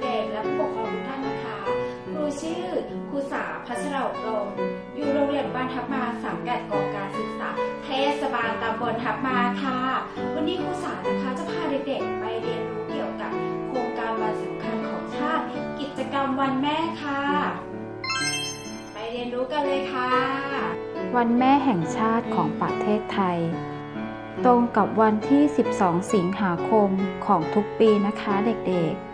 เด็กและผู้ปกครองทุกท่านนะคะ ครูชื่อครูสาพัชรอบรมอยู่โรงเรียนบ้านทับมาสังกัดกองการศึกษา เทศบาลตำบลทับมาค่ะ วันนี้ครูสานะคะจะพาเด็กๆ ไปเรียนรู้เกี่ยวกับโครงการวันสำคัญของชาติ กิจกรรมวันแม่ค่ะ ไปเรียนรู้กันเลยค่ะ วันแม่แห่งชาติของประเทศไทยตรงกับวันที่ 12 สิงหาคมของทุกปีนะคะเด็กๆ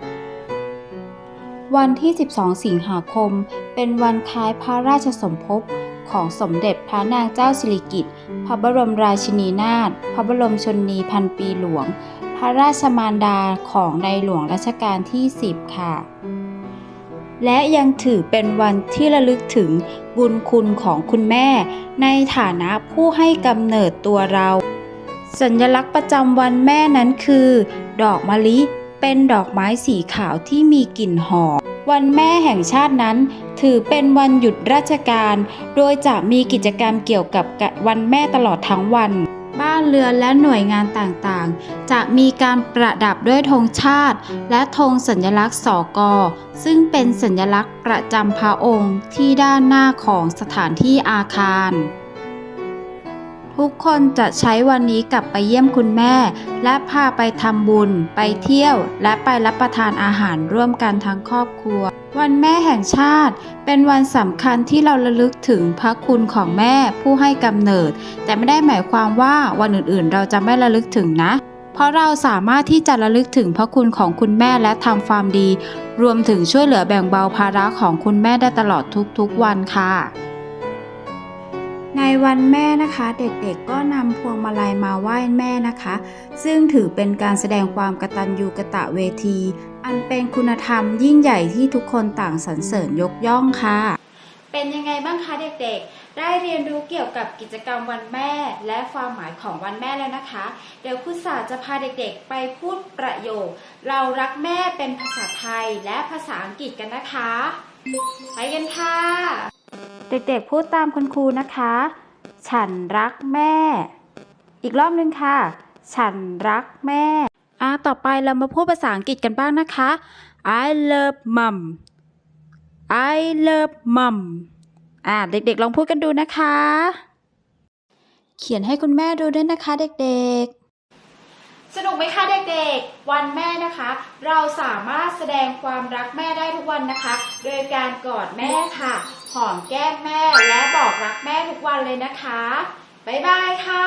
วันที่ 12 สิงหาคม เป็นวันคล้ายพระราชสมภพของสมเด็จพระนางเจ้าสิริกิติ์ พระบรมราชินีนาถ พระบรมชนนีพันปีหลวง พระราชมารดาของในหลวงรัชกาลที่ 10 ค่ะ และยังถือเป็นวันที่ระลึกถึงบุญคุณของคุณแม่ ในฐานะผู้ให้กำเนิดตัวเรา สัญลักษณ์ประจำวันแม่นั้นคือ ดอกมะลิ เป็นดอกไม้สีขาวที่มีกลิ่นหอม วันแม่แห่งชาตินั้น ถือเป็นวันหยุดราชการ โดยจะมีกิจกรรมเกี่ยวกับวันแม่ตลอดทั้งวัน บ้านเรือนและหน่วยงานต่างๆ จะมีการประดับด้วยธงชาติ และธงสัญลักษณ์สกอซึ่งเป็นสัญลักษณ์ประจำพระองค์ที่ด้านหน้าของสถานที่อาคาร ทุกคนจะใช้วันนี้กลับไปเยี่ยมคุณแม่ และพาไปทำบุญ ไปเที่ยว และไปรับประทานอาหารร่วมกันทั้งครอบครัว วันแม่แห่งชาติ เป็นวันสำคัญที่เราระลึกถึงพระคุณของแม่ผู้ให้กำเนิด แต่ไม่ได้หมายความว่าวันอื่นๆ เราจะไม่ระลึกถึงนะ เพราะเราสามารถที่จะระลึกถึงพระคุณของคุณแม่และทำความดี รวมถึงช่วยเหลือแบ่งเบาภาระของคุณแม่ได้ตลอดทุกๆวันค่ะ วันแม่นะคะ เด็กๆก็นำพวงมาลัยมาไหว้แม่นะคะ ซึ่งถือเป็นการแสดงความกตัญญูกะตะเวที อันเป็นคุณธรรมยิ่งใหญ่ที่ทุกคนต่างสรรเสริญยกย่องค่ะ เป็นยังไงบ้างคะเด็กๆ ได้เรียนรู้เกี่ยวกับกิจกรรมวันแม่ และความหมายของวันแม่แล้วนะคะ เดี๋ยวครูสาจะพาเด็กๆ ไปพูดประโยค เรารักแม่เป็นภาษาไทยและภาษาอังกฤษกันนะคะ ไปกันค่ะ เด็กๆ พูดตามคุณครูนะคะ ฉันรักแม่ อีกรอบนึงค่ะ ฉันรักแม่อะต่อไปเรามาพูดภาษาอังกฤษกันบ้างนะคะ I love mom I love mom อะเด็กๆ ลองพูดกันดูนะคะ เขียนให้คุณแม่ดูด้วยนะคะเด็กๆสนุกไหมคะเด็กๆ วันแม่นะคะ เราสามารถแสดงความรักแม่ได้ทุกวันนะคะ โดยการกอดแม่ค่ะ หอมแก้มแม่และบอกรักแม่ทุกวันเลยนะคะ บ๊ายบายค่ะ